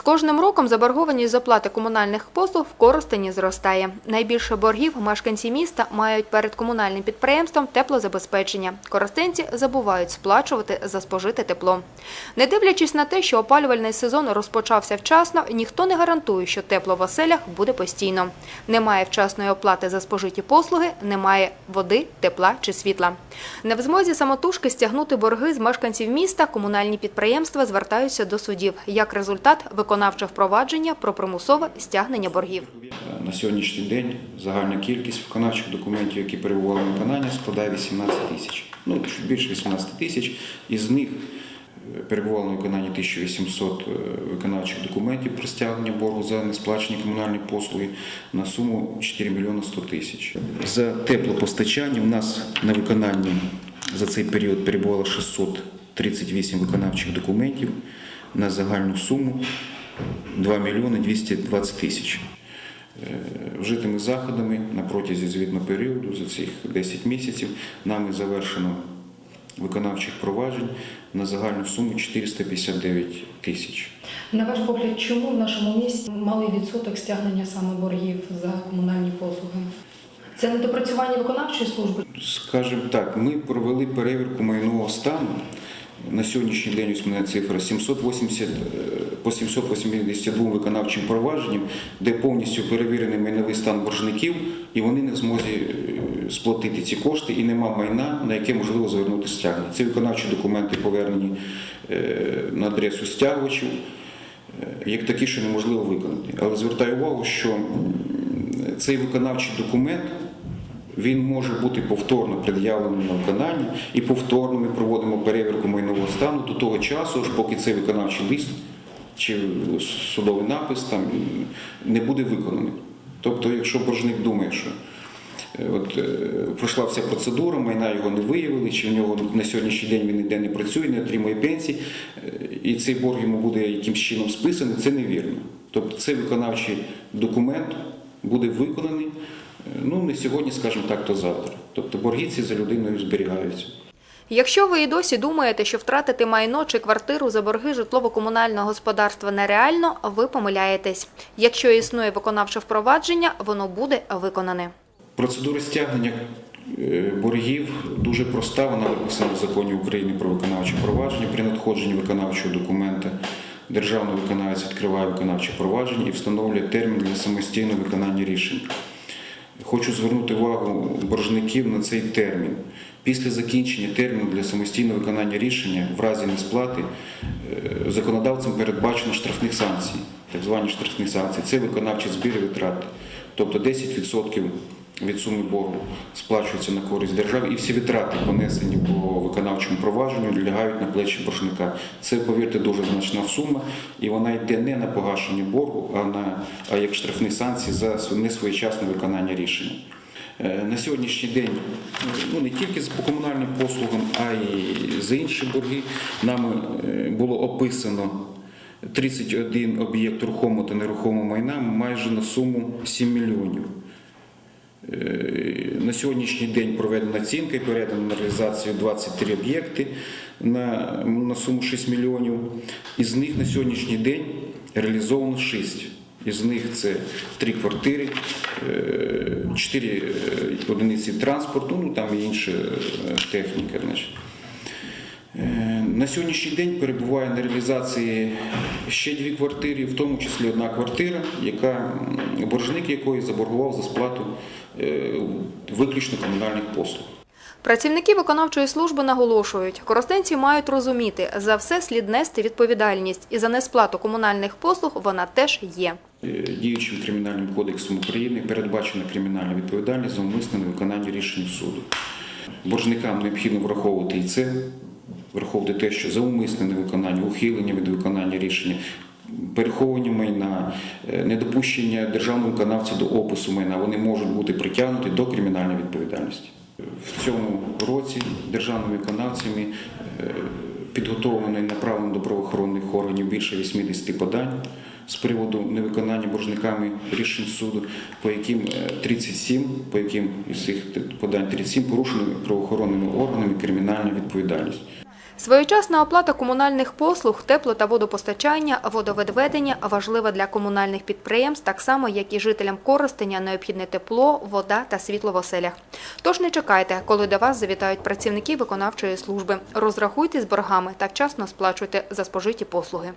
З кожним роком заборгованість з оплати комунальних послуг в Коростені зростає. Найбільше боргів мешканці міста мають перед комунальним підприємством теплозабезпечення. Коростенці забувають сплачувати за спожите тепло. Не дивлячись на те, що опалювальний сезон розпочався вчасно, ніхто не гарантує, що тепло в оселях буде постійно. Немає вчасної оплати за спожиті послуги, немає води, тепла чи світла. Не в змозі самотужки стягнути борги з мешканців міста, комунальні підприємства звертаються до судів. Як результат, виконавче впровадження про примусове стягнення боргів. На сьогоднішній день загальна кількість виконавчих документів, які перебували на виконання, складає 18 тисяч. Ну, більше 18 тисяч. Із них е, перебувало на виконанні 1800 е, виконавчих документів про стягнення боргу за несплачені комунальні послуги на суму 4 мільйони 100 тисяч. За теплопостачання у нас на виконанні за цей період перебувало 638 виконавчих документів на загальну суму 2 мільйони 220 тисяч. Е, Вжитими заходами на протязі звітного періоду за цих 10 місяців нами завершено виконавчих проваджень на загальну суму 459 тисяч. На ваш погляд, чому в нашому місті малий відсоток стягнення саме боргів за комунальні послуги? Це недопрацювання виконавчої служби? Скажімо так, ми провели перевірку майнового стану. На сьогоднішній день ось мене цифра 780, е, по 782 виконавчим провадженням, де повністю перевірений майновий стан боржників, і вони не в змозі е, сплатити ці кошти, і нема майна, на яке можливо звернути стягнення. Ці виконавчі документи повернені е, на адресу стягувачів, як такі, що неможливо виконати. Але звертаю увагу, що цей виконавчий документ він може бути повторно пред'явлений на виконання і повторно ми проводимо перевірку майнового стану до того часу, аж поки цей виконавчий лист чи судовий напис там не буде виконаний. Тобто, якщо боржник думає, що е, от, е, пройшла вся процедура, майна його не виявили, чи в нього на сьогоднішній день він ніде не працює, не отримує пенсії, е, і цей борг йому буде якимсь чином списаний, це невірно. Тобто цей виконавчий документ буде виконаний. Ну, не сьогодні, скажімо так, то завтра. Тобто борги ці за людиною зберігаються. Якщо ви і досі думаєте, що втратити майно чи квартиру за борги житлово-комунального господарства нереально, ви помиляєтесь. Якщо існує виконавче впровадження, воно буде виконане. Процедура стягнення е, боргів дуже проста. Вона виписана в законі України про виконавче провадження. При надходженні виконавчого документа державний виконавець відкриває виконавче провадження і встановлює термін для самостійного виконання рішень. Хочу звернути увагу боржників на цей термін. Після закінчення терміну для самостійного виконання рішення в разі несплати е, законодавцем передбачено штрафних санкцій, так звані штрафні санкції. Це виконавчі збір і витрати. Тобто 10% від суми боргу сплачується на користь держави, і всі витрати, понесені по виконавчому провадженню, лягають на плечі боржника. Це, повірте, дуже значна сума, і вона йде не на погашення боргу, а на а як штрафні санкції за несвоєчасне виконання рішення. Е, На сьогоднішній день ну не тільки по комунальним послугам, а й за інші борги нами е, було описано 31 об'єкт рухомого та нерухомого майна майже на суму 7 мільйонів. Е, На сьогоднішній день проведена оцінка і передано на реалізацію 23 об'єкти на, на суму 6 мільйонів. Із них на сьогоднішній день реалізовано 6. Із них це 3 квартири, 4 одиниці транспорту, ну там і інша е, техніка. Значить. На сьогоднішній день перебуває на реалізації ще дві квартири, в тому числі одна квартира, яка боржник якої заборгував за сплату е, виключно комунальних послуг. Працівники виконавчої служби наголошують, коростенці мають розуміти, за все слід нести відповідальність, і за несплату комунальних послуг вона теж є. Е, Діючим кримінальним кодексом України передбачена кримінальна відповідальність за умисне невиконання рішень суду. Боржникам необхідно враховувати і це, враховувати те, що за умисне невиконання, ухилення від виконання рішення, переховування майна, е, недопущення державного виконавця до опису майна, вони можуть бути притягнуті до кримінальної відповідальності. В цьому році державними виконавцями е, підготовлено і направлено до правоохоронних органів більше 80 подань з приводу невиконання боржниками рішень суду, по яким е, 37, по яким із цих подань 37 порушено правоохоронними органами кримінальна відповідальність. Своєчасна оплата комунальних послуг, тепло та водопостачання, водоведведення важлива для комунальних підприємств, так само як і жителям користення необхідне тепло, вода та світло в оселях. Тож не чекайте, коли до вас завітають працівники виконавчої служби. Розрахуйте з боргами та вчасно сплачуйте за спожиті послуги.